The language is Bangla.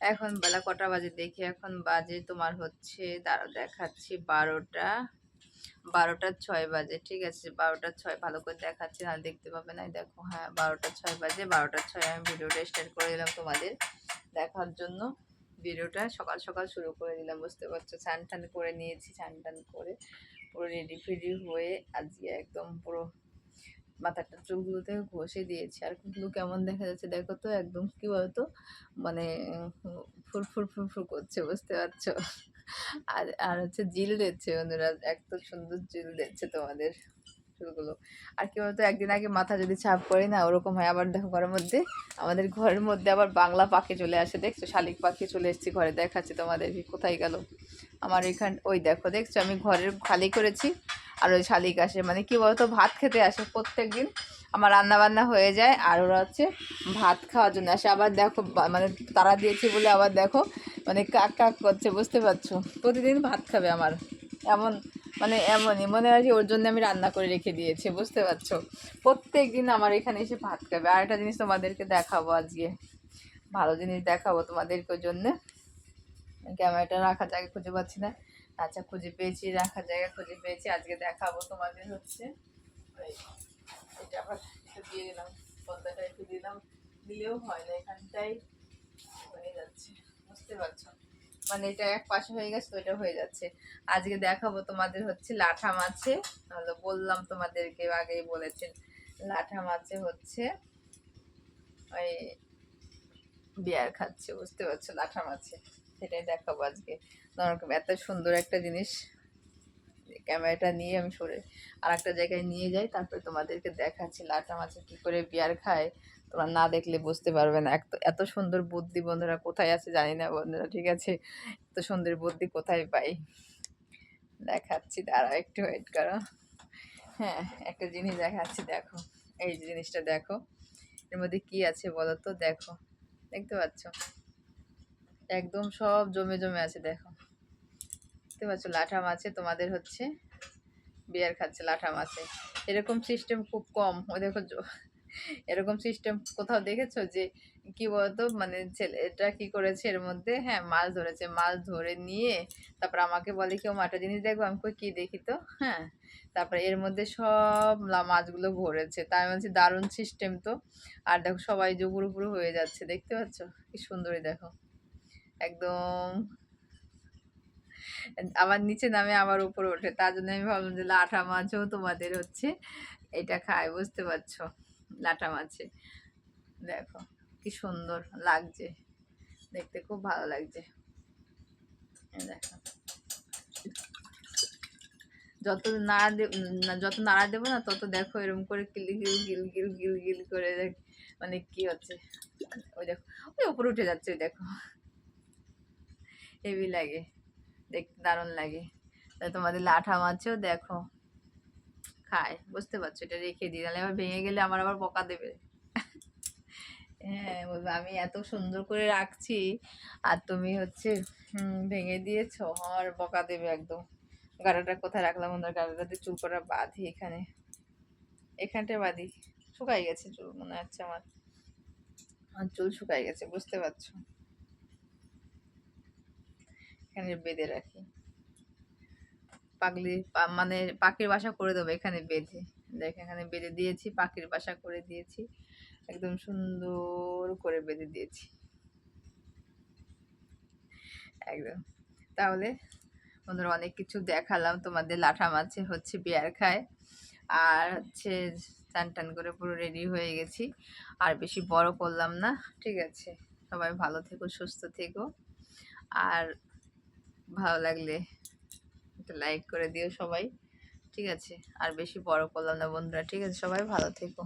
এখন বেলা কটা বাজে দেখি, এখন বাজে তোমার হচ্ছে দাঁড়া দেখাচ্ছি বারোটা বারোটা ছয় বাজে, ঠিক আছে? বারোটা ছয়, ভালো করে দেখাচ্ছি, না দেখতে পাবে না। দেখো হ্যাঁ বারোটা ছয় বাজে বারোটার ছয় আমি ভিডিওটা স্টার্ট করে দিলাম তোমাদের দেখার জন্য। ভিডিওটা সকাল সকাল শুরু করে দিলাম, বুঝতে পারছ? স্নান করে নিয়েছি স্নান টান করে পুরো রেডি ফেডি হয়ে আজকে একদম পুরো মাথাটা চুলগুলো থেকে ঘষে দিয়েছি। আর কুকলু কেমন দেখা যাচ্ছে দেখো তো একদম কী বলতো? মানে ফুরফুর ফুরফুর করছে, বুঝতে পারছ? আর আর হচ্ছে জিল দিচ্ছে বন্ধুরা এত সুন্দর জিল দিচ্ছে তোমাদের চুলগুলো। আর কি বলতো, একদিন আগে মাথা যদি ছাপ করি না, ওরকম হয়। আবার দেখো ঘরের মধ্যে, আমাদের ঘরের মধ্যে আবার বাংলা পাখি চলে আসে, দেখছ? শালিক পাখি চলে এসেছি ঘরে, দেখাচ্ছি তোমাদের কোথায় গেল? আমার এখান, ওই দেখো, দেখছ? আমি ঘরের খালি করেছি। আর ওই শালিক আসে। মানে কি বলতো, ভাত খেতে আসে প্রত্যেক দিন আমার রান্না বান্না হয়ে যায় আর ওরা হচ্ছে ভাত খাওয়ার জন্য আসে। আবার দেখো মানে তারা দিয়েছি বলে আবার দেখো মানে কাক কাক করছে, বুঝতে পারছ? প্রতিদিন ভাত খাবে আমার। এমন মানে এমনই, মনে হয় যে ওর জন্য আমি রান্না করে রেখে দিয়েছি, বুঝতে পারছ? প্রত্যেক দিন আমার এখানে এসে ভাত খাবে। আর একটা জিনিস তোমাদেরকে দেখাবো আজকে। ভালো জিনিস দেখাবো তোমাদেরকে জন্যে। ক্যামেরাটা রাখার জায়গা খুঁজে পাচ্ছি না। আচ্ছা খুঁজে পেয়েছি, রাখার জায়গা খুঁজে পেয়েছি, আজকে দেখাবো তোমাদের হচ্ছে। এটা আবার একটু দিয়ে দিলাম, পর্দাটা একটু দিলাম, দিলেও হয় না, এখানটাই হয়ে যাচ্ছে, বুঝতে পারছ? মানে এটা এক পাশে হয়ে গেছে, তো এটা হয়ে যাচ্ছে। আজকে দেখাবো তোমাদের হচ্ছে লাঠা মাছে বললাম তোমাদেরকে, আগেই বলেছেন। লাঠা মাছে হচ্ছে, ওই, বিয়ার খাচ্ছে, বুঝতে পারছ, লাঠা মাছে। সেটাই দেখাবো আজকে। এত সুন্দর একটা জিনিস। ক্যামেরাটা নিয়ে আমি সরে আর একটা জায়গায় নিয়ে যাই, তারপরে তোমাদেরকে দেখাচ্ছি লাটা মাছে কী করে বিয়ার খায়। তোমরা না দেখলে বুঝতে পারবে না, এত এত সুন্দর বুদ্ধি বন্ধুরা কোথায় আছে জানি না বন্ধুরা, ঠিক আছে? এত সুন্দর বুদ্ধি কোথায় পাই? দেখাচ্ছি, দাঁড়াও একটু ওয়েট করো। হ্যাঁ একটা জিনিস দেখাচ্ছি, দেখো। এই জিনিসটা দেখো। এর মধ্যে কি আছে বলো তো? দেখো। দেখতে পাচ্ছ? একদম সব জমে জমে আছে, দেখো। দেখতে পাচ্ছ, লাঠা মাছে, তোমাদের হচ্ছে বিয়ার খাচ্ছে লাঠা মাছে। এরকম সিস্টেম খুব কম। ও দেখো এরকম সিস্টেম কোথাও দেখেছ যে, কি বলতো মানে ছেলেটা কি করেছে এর মধ্যে হ্যাঁ মাছ ধরেছে। মাছ ধরে নিয়ে তারপর আমাকে বলে, কেউ মাটা জিনিস দেখব? আমি কই, কি দেখি তো? হ্যাঁ তারপরে এর মধ্যে সব মাছগুলো ভরেছে। তাই বলছি দারুণ সিস্টেম তো। আর দেখো, সবাই যে পুরো পুরো হয়ে যাচ্ছে। দেখতে পাচ্ছ? কি সুন্দরই দেখো। একদম। আবার নিচে নামে আবার উপরে ওঠে। তার জন্য আমি ভাবলাম যে লাঠা মাছও তোমাদের হচ্ছে এটা খায়, বুঝতে পারছ? লাটা মাছে। দেখো, কি সুন্দর লাগছে। দেখতে খুব ভালো লাগছে। দেখো। যত নাড়া যত নাড়া দেবো না, তত দেখো এরকম করে কিল গিল গিল গিল গিল গিল করে দেখ মানে কি হচ্ছে? ওই দেখো, ওই উপরে উঠে যাচ্ছে, ওই দেখো। হেভি লাগে দেখতে দারুণ লাগে। তোমাদের লাঠা মাছও দেখো। খায়, বুঝতে পারছ, এটা রেখে দিই। তাহলে আবার ভেঙে গেলে আমার আবার বকা দেবে। হ্যাঁ বলবে, আমি এত সুন্দর করে রাখছি আর তুমি হচ্ছে ভেঙে দিয়েছ, আমার বকা দেবে একদম। গাড়াটা কোথায় রাখলাম? ওনার গাড়াটাতে চুল করা বাঁধি এখানে। এখানটা বাঁধি। শুকাই গেছে চুল, মনে হচ্ছে আমার। চুল শুকাই গেছে, বুঝতে পারছ। এখানে বেঁধে রাখি। পাগলি মানে পাখির বাসা করে দেবো এখানে বেঁধে। দেখ, এখানে বেঁধে দিয়েছি, পাখির বাসা করে দিয়েছি। একদম সুন্দর করে বেঁধে দিয়েছি। একদম। তাহলে বন্ধুরা অনেক কিছু দেখালাম। তোমাদের লাঠা মাছে হচ্ছে বিয়ার খায়। আর হচ্ছে চান টান করে পুরো রেডি হয়ে গেছি। আর বেশি বড় করলাম না। ঠিক আছে। সবাই ভালো থেকো, সুস্থ থেকো। আর ভালো লাগলে একটা লাইক করে দিও সবাই। ঠিক আছে? আর বেশি বড় করলাম না বন্ধুরা। ঠিক আছে সবাই, ভালো থেকো।